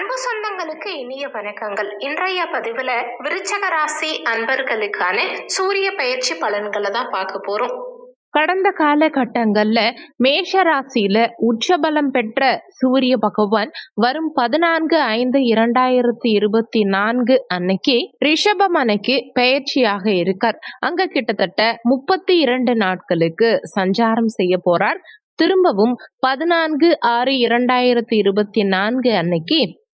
அன்பு சொந்தங்களுக்கு இனிய வணக்கங்கள். இன்றைய பதிவுல விருச்சக ராசி அன்பர்களுக்கான சூரிய பயிற்சி பலன்களை தான் பார்க்க போறோம். கடந்த காலகட்டங்கள்ல மேஷ ராசியில உச்சபலம் பெற்ற சூரிய பகவான் வரும் பதினான்கு ஐந்து இரண்டாயிரத்தி இருபத்தி நான்கு அன்னைக்கு ரிஷபம் அன்னைக்கு பயிற்சியாக இருக்கார். அங்க கிட்டத்தட்ட முப்பத்தி இரண்டு நாட்களுக்கு சஞ்சாரம் செய்ய போறார். திரும்பவும் பதினான்கு ஆறு இரண்டாயிரத்தி இருபத்தி நான்கு அன்னைக்கு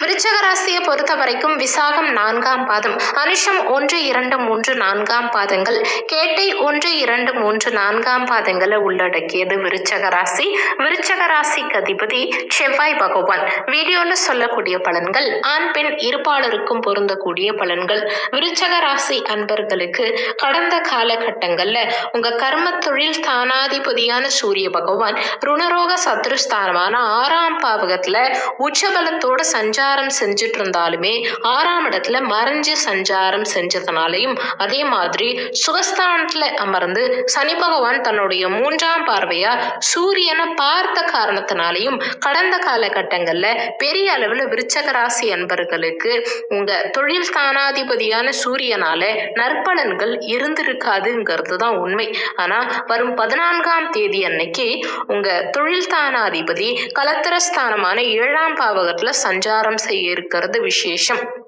விருச்சக ராசியை பொறுத்த வரைக்கும் விசாகம் நான்காம் பாதம் அனுஷம் ஒன்று இரண்டு மூன்று நான்காம் பாதங்கள் கேட்டை ஒன்று இரண்டு மூன்று நான்காம் பாதங்களை உள்ளடக்கியது விருச்சக ராசி விருச்சக ராசிக்கு அதிபதி செவ்வாய் பகவான். வீடியோல சொல்லக்கூடிய பலன்கள் ஆண் பெண் இருப்பாளருக்கும் பொருந்தக்கூடிய பலன்கள். விருச்சக ராசி அன்பர்களுக்கு கடந்த காலகட்டங்கள்ல உங்க கர்ம தொழில் தானாதிபதியான சூரிய பகவான் ருணரோக சத்ருஸ்தானமான ஆறாம் பாவகத்துல உச்சபலத்தோட சஞ்சாரம் செஞ்சுட்டு இருந்தாலுமே ஆறாம் இடத்துல மறைஞ்சு சஞ்சாரம் செஞ்சதுனாலையும் அதே மாதிரி சுகஸ்தானத்துல அமர்ந்து சனி பகவான் தன்னுடைய மூன்றாம் பார்வையா சூரியனை பார்த்த காரணத்தினாலையும் கடந்த காலகட்டங்கள்ல பெரிய அளவுல விருச்சக ராசி அன்பர்களுக்கு உங்க தொழில் ஸ்தானாதிபதியான சூரியனால நற்பலன்கள் இருந்திருக்காதுங்கிறது தான் உண்மை. ஆனா வரும் பதினான்காம் தேதி அன்னைக்கு உங்க தொழில் தானாதிபதி கலத்திரஸ்தானமான ஏழாம் பாவகத்துல சஞ்சாரம் செய்ய இருக்கிறது விசேஷம்.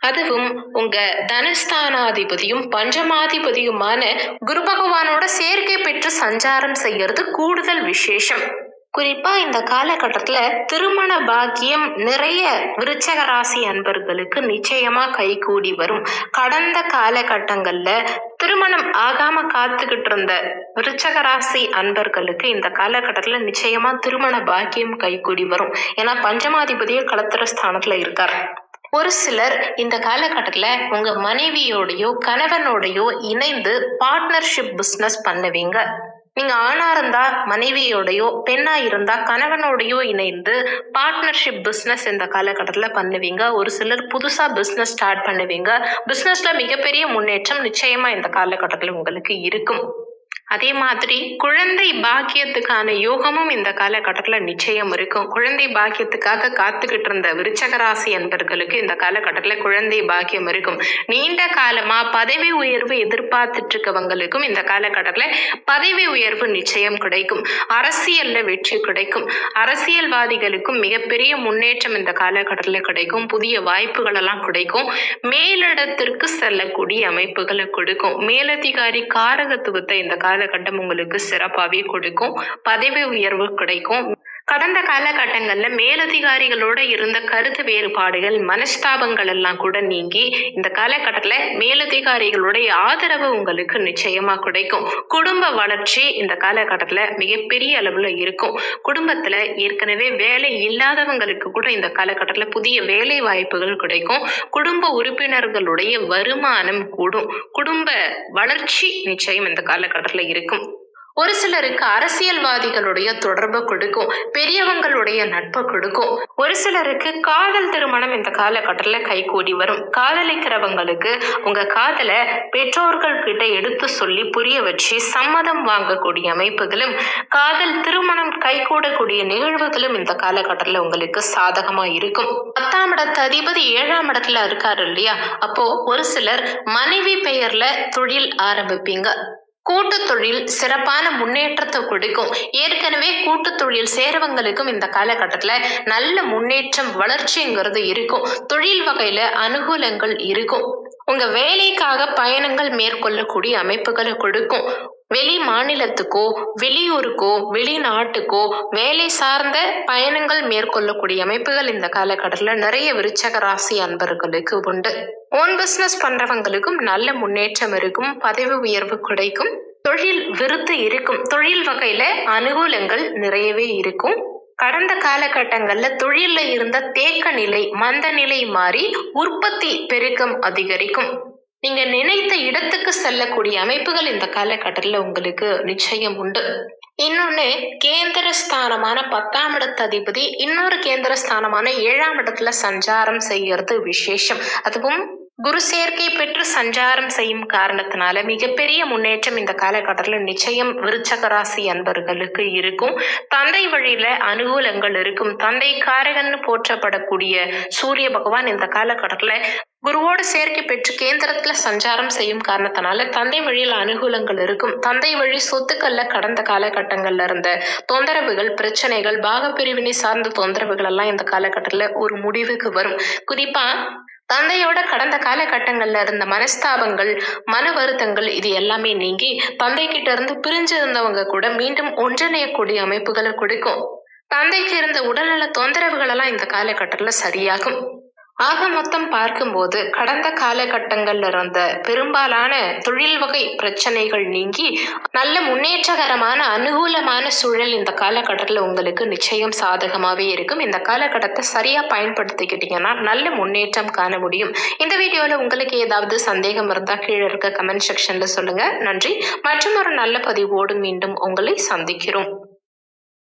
அதுவும் உங்க தனஸ்தானாதிபதியும் பஞ்சமாதிபதியுமான குரு பகவானோட சேர்க்கை பெற்று சஞ்சாரம் செய்யறது கூடுதல் விசேஷம். குறிப்பா இந்த காலகட்டத்துல திருமண பாக்கியம் நிறைய விருச்சக ராசி அன்பர்களுக்கு நிச்சயமா கைகூடி வரும். கடந்த காலகட்டங்கள்ல திருமணம் ஆகாம காத்துக்கிட்டு இருந்த விருச்சக ராசி அன்பர்களுக்கு இந்த காலகட்டத்துல நிச்சயமா திருமண பாக்கியம் கைகூடி வரும். ஏன்னா பஞ்சமாதிபதியும் கலத்திர ஸ்தானத்துல இருக்கார். ஒரு சிலர் இந்த காலகட்டத்தில் உங்கள் மனைவியோடையோ கணவனோடையோ இணைந்து பார்ட்னர்ஷிப் பிஸ்னஸ் பண்ணுவீங்க. நீங்கள் ஆணாக இருந்தால் மனைவியோடையோ பெண்ணாக இருந்தால் கணவனோடையோ இணைந்து பார்ட்னர்ஷிப் பிஸ்னஸ் இந்த காலகட்டத்தில் பண்ணுவீங்க. ஒரு சிலர் புதுசாக பிஸ்னஸ் ஸ்டார்ட் பண்ணுவீங்க. பிஸ்னஸில் மிகப்பெரிய முன்னேற்றம் நிச்சயமாக இந்த காலகட்டத்தில் உங்களுக்கு இருக்கும். அதே மாதிரி குழந்தை பாக்கியத்துக்கான யோகமும் இந்த காலகட்டத்தில் நிச்சயம் இருக்கும். குழந்தை பாக்கியத்துக்காக காத்துக்கிட்டு இருந்த விருச்சகராசி என்பர்களுக்கு இந்த காலகட்டத்தில் குழந்தை பாக்கியம் இருக்கும். நீண்ட காலமா பதவி உயர்வு எதிர்பார்த்துட்டு இருக்கவங்களுக்கும் இந்த காலகட்டத்தில் பதவி உயர்வு நிச்சயம் கிடைக்கும். அரசியல்ல வெற்றி கிடைக்கும். அரசியல்வாதிகளுக்கும் மிகப்பெரிய முன்னேற்றம் இந்த காலகட்டத்தில் கிடைக்கும். புதிய வாய்ப்புகள் எல்லாம் கிடைக்கும். மேலிடத்திற்கு செல்லக்கூடிய அமைப்புகளை கொடுக்கும். மேலதிகாரி காரகத்துவத்தை இந்த கால காலகட்டம் உங்களுக்கு சிறப்பாகவே கொடுக்கும். பதவி உயர்வு கிடைக்கும். கடந்த காலகட்டங்களில் மேலதிகாரிகளோட இருந்த கருத்து வேறுபாடுகள் மனஸ்தாபங்கள் எல்லாம் கூட நீங்கி இந்த காலகட்டத்தில் மேலதிகாரிகளுடைய ஆதரவு உங்களுக்கு நிச்சயமா கிடைக்கும். குடும்ப வளர்ச்சி இந்த காலகட்டத்தில் மிகப்பெரிய அளவில் இருக்கும். குடும்பத்தில் ஏற்கனவே வேலை இல்லாதவங்களுக்கு கூட இந்த காலகட்டத்தில் புதிய வேலை வாய்ப்புகள் கிடைக்கும். குடும்ப உறுப்பினர்களுடைய வருமானம் கூடும். குடும்ப வளர்ச்சி நிச்சயம் இந்த காலகட்டத்தில் இருக்கும். ஒரு சிலருக்கு அரசியல்வாதிகளுடைய தொடர்பு கொடுக்கும் பெரியவங்களுடைய நட்பு கொடுக்கும். ஒரு சிலருக்கு காதல் திருமணம் இந்த காலகட்டத்தில் கைகூடி வரும். காதலிக்கிறவங்களுக்கு உங்க காதலை பெற்றோர்கள் கிட்ட எடுத்து சொல்லி புரிய வச்சு சம்மதம் வாங்கக்கூடிய அமைப்புகளும் காதல் திருமணம் கைகூடக்கூடிய நிகழ்வுகளும் இந்த காலகட்டத்தில் உங்களுக்கு சாதகமா இருக்கும். பத்தாம் இடத்து அதிபதி ஏழாம் இடத்துல இருக்காரு இல்லையா? அப்போ ஒரு சிலர் மனைவி பெயர்ல தொழில் ஆரம்பிப்பீங்க. கூட்டு தொழில் சிறப்பான முன்னேற்றத்தை கொடுக்கும். ஏற்கனவே கூட்டு தொழில் சேரவங்களுக்கும் இந்த காலகட்டத்தில் நல்ல முன்னேற்றம் வளர்ச்சிங்கிறது இருக்கும். தொழில் வகையில் அனுகூலங்கள் இருக்கும். உங்க வேலைக்காக பயணங்கள் மேற்கொள்ளக்கூடிய அமைப்புகளை கொடுக்கும். வெளி மாநிலத்துக்கோ வெளியூருக்கோ வெளிநாட்டுக்கோ வேலை சார்ந்த பயணங்கள் மேற்கொள்ளக்கூடிய அமைப்புகள் இந்த காலகட்டத்தில் நிறைய விருச்சக ராசி அன்பர்களுக்கு உண்டு. ஓன் பிஸ்னஸ் பண்றவங்களுக்கும் நல்ல முன்னேற்றம் இருக்கும் பதவி உயர்வு கிடைக்கும் தொழில் விருத்து இருக்கும் தொழில் வகையில அனுகூலங்கள் நிறையவே இருக்கும். கடந்த காலகட்டங்களில் தொழிலில் இருந்த தேக்க நிலை மந்த நிலை மாறி உற்பத்தி பெருக்கம் அதிகரிக்கும். நீங்க நினைத்த இடத்துக்கு செல்லக்கூடிய அமைப்புகள் இந்த காலகட்டத்தில் உங்களுக்கு நிச்சயம் உண்டு. இன்னொன்னு கேந்திர ஸ்தானமான பத்தாம் இடத்து அதிபதி இன்னொரு கேந்திர ஸ்தானமான ஏழாம் இடத்துல சஞ்சாரம் செய்யறது விசேஷம். அதுவும் குரு சேர்க்கை பெற்று சஞ்சாரம் செய்யும் காரணத்தினால மிகப்பெரிய முன்னேற்றம் இந்த காலகட்டத்தில் நிச்சயம் விருச்சக ராசி அன்பர்களுக்கு இருக்கும். தந்தை வழியில அனுகூலங்கள் இருக்கும். தந்தை காரகன்னு போற்றப்படக்கூடிய சூரிய பகவான் இந்த காலகட்டத்தில் குருவோடு சேர்க்கை பெற்று கேந்திரத்துல சஞ்சாரம் செய்யும் காரணத்தினால தந்தை வழியில் அனுகூலங்கள் இருக்கும். தந்தை வழி சொத்துக்கள்ல கடந்த காலகட்டங்கள்ல இருந்த தொந்தரவுகள் பிரச்சனைகள் பாகப்பிரிவினை சார்ந்த தொந்தரவுகள் எல்லாம் இந்த காலகட்டத்துல ஒரு முடிவுக்கு வரும். குறிப்பா தந்தையோட கடந்த காலகட்டங்கள்ல இருந்த மனஸ்தாபங்கள் மன வருத்தங்கள் இது எல்லாமே நீங்கி தந்தை கிட்ட இருந்து பிரிஞ்சு இருந்தவங்க கூட மீண்டும் ஒன்றிணையக்கூடிய அமைப்புகளை கொடுக்கும். தந்தைக்கு இருந்த உடல்நல தொந்தரவுகள் எல்லாம் இந்த காலகட்டத்துல சரியாகும். ஆக மொத்தம் பார்க்கும்போது கடந்த காலகட்டங்கள்ல இருந்த பெரும்பாலான தொழில் வகை பிரச்சனைகள் நீங்கி நல்ல முன்னேற்றகரமான அனுகூலமான சூழல் இந்த காலகட்டத்தில் உங்களுக்கு நிச்சயம் சாதகமாகவே இருக்கும். இந்த காலகட்டத்தை சரியா பயன்படுத்திக்கிட்டீங்கன்னா நல்ல முன்னேற்றம் காண முடியும். இந்த வீடியோல உங்களுக்கு ஏதாவது சந்தேகம் இருந்தா கீழே இருக்க கமெண்ட் செக்ஷன்ல சொல்லுங்க. நன்றி. மற்றும் ஒரு நல்ல பதிவோடு மீண்டும் உங்களை சந்திக்கிறோம்.